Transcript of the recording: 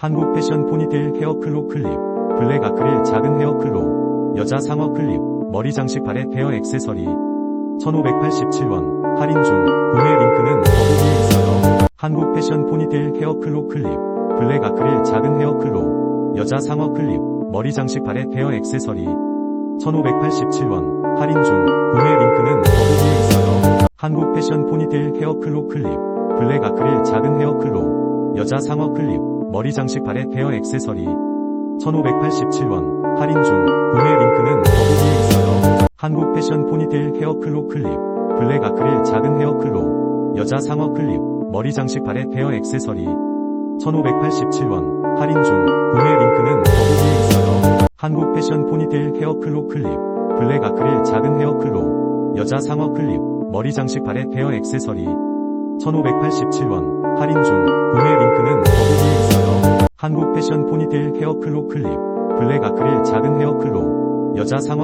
한국 패션 포니테일 헤어 클로 클립, 블랙 아크릴 작은 헤어 클로, 여자 상어 클립, 머리 장식 발렛 헤어 액세서리, 1587원, 할인 중, 구매 링크는 더보기에 있어요. 한국 패션 포니테일 헤어 클로 클립, 블랙 아크릴 작은 헤어 클로, 여자 상어 클립, 머리 장식 발렛 헤어 액세서리, 1587원, 할인 중, 구매 링크는 더보기에 있어요. 한국 패션 포니테일 헤어 클로 클립, 블랙 아크릴 작은 헤어 클로, 여자 상어 클립, 머리 장식 발렛 헤어 액세서리, 1587원, 할인 중, 구매 링크는 더보기에 있어요. 한국 패션 포니테일 헤어 클로 클립, 블랙 아크릴 작은 헤어 클로, 여자 상어 클립, 머리 장식 발렛 헤어 액세서리, 1587원, 할인 중, 구매 링크는 더보기에 있어요. 한국 패션 포니테일 헤어 클로 클립, 블랙 아크릴 작은 헤어 클로, 여자 상어 클립, 머리 장식 발렛 헤어 액세서리, 1587원, 할인 중, 한국 패션 포니테일 헤어 클로 클립, 블랙 아크릴 작은 헤어 클로, 여자 상어